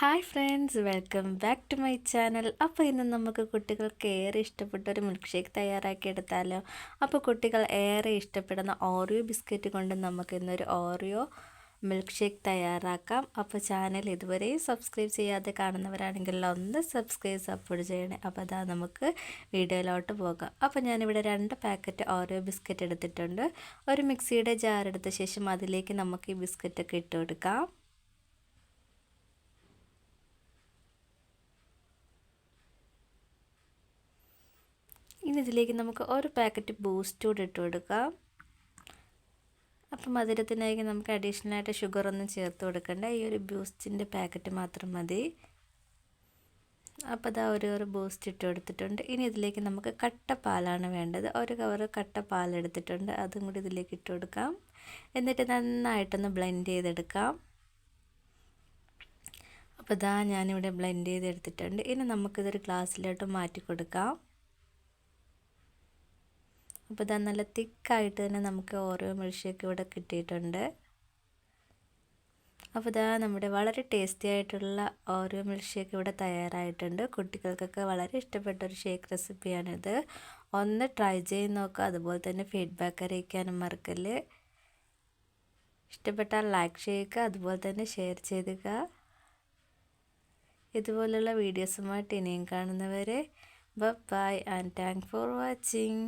Hi friends welcome back to my channel അപ്പോൾ ഇന്ന് നമുക്ക് കുട്ടികൾക്ക് ഏറെ ഇഷ്ടപ്പെട്ട ഒരു മിൽക്ക് ഷേക്ക് തയ്യാറാക്കി എടുത്താലോ? അപ്പോൾ കുട്ടികൾ ഏറെ ഇഷ്ടപ്പെടുന്ന ഓറിയോ ബിസ്ക്കറ്റ് കൊണ്ട് നമുക്ക് ഇന്നൊരു ഓറിയോ മിൽക്ക് ഷേക്ക് തയ്യാറാക്കാം. അപ്പോൾ ചാനൽ ഇതുവരെയും സബ്സ്ക്രൈബ് ചെയ്യാതെ കാണുന്നവരാണെങ്കിൽ ഒന്ന് സബ്സ്ക്രൈബ് സപ്പോർട്ട് ചെയ്യണേ. അപ്പോൾ അതാ നമുക്ക് വീഡിയോയിലോട്ട് പോകാം. അപ്പോൾ ഞാനിവിടെ രണ്ട് പാക്കറ്റ് ഓരോ ബിസ്ക്കറ്റ് എടുത്തിട്ടുണ്ട്. ഒരു മിക്സിയുടെ ജാർ എടുത്ത ശേഷം അതിലേക്ക് നമുക്ക് ഈ ബിസ്ക്കറ്റൊക്കെ ഇട്ട് കൊടുക്കാം. ഇനി ഇതിലേക്ക് നമുക്ക് ഒരു പാക്കറ്റ് ബൂസ്റ്റ് കൂടെ ഇട്ട് കൊടുക്കാം. അപ്പം മധുരത്തിനായി നമുക്ക് അഡീഷണലായിട്ട് ഷുഗർ ഒന്നും ചേർത്ത് കൊടുക്കണ്ട. ഈ ഒരു ബൂസ്റ്റിന്റെ പാക്കറ്റ് മാത്രം മതി. അപ്പോൾ അതാ ഒരു ഒരു ബൂസ്റ്റ് ഇട്ട് കൊടുത്തിട്ടുണ്ട്. ഇനി ഇതിലേക്ക് നമുക്ക് കട്ട പാലാണ് വേണ്ടത്. ഒരു കവർ കട്ട പാൽ എടുത്തിട്ടുണ്ട്. അതും കൂടി ഇതിലേക്ക് ഇട്ട് കൊടുക്കാം. എന്നിട്ട് നന്നായിട്ടൊന്ന് ബ്ലെൻഡ് ചെയ്തെടുക്കാം. അപ്പോൾ ഇതാ ഞാനിവിടെ ബ്ലെൻഡ് ചെയ്തെടുത്തിട്ടുണ്ട്. ഇനി നമുക്കിതൊരു ഗ്ലാസ്സിലോട്ട് മാറ്റി കൊടുക്കാം. അപ്പോൾ ഇതാ നല്ല തിക്കായിട്ട് തന്നെ നമുക്ക് ഓരോ മിൽഷേക്ക് ഇവിടെ കിട്ടിയിട്ടുണ്ട്. അപ്പോൾ ഇതാ നമ്മുടെ വളരെ ടേസ്റ്റി ആയിട്ടുള്ള ഓരോ മിൽഷേക്ക് ഇവിടെ തയ്യാറായിട്ടുണ്ട്. കുട്ടികൾക്കൊക്കെ വളരെ ഇഷ്ടപ്പെട്ട ഒരു ഷേക്ക് റെസിപ്പിയാണിത്. ഒന്ന് ട്രൈ ചെയ്ത് നോക്കുക. അതുപോലെ തന്നെ ഫീഡ്ബാക്ക് അറിയിക്കാനും മറക്കൽ ഇഷ്ടപ്പെട്ടാൽ ലൈക്ക് ചെയ്യുക. അതുപോലെ തന്നെ ഷെയർ ചെയ്യുക. ഇതുപോലുള്ള വീഡിയോസുമായിട്ട് ഇനിയും കാണുന്നവരെ bye and thank for watching.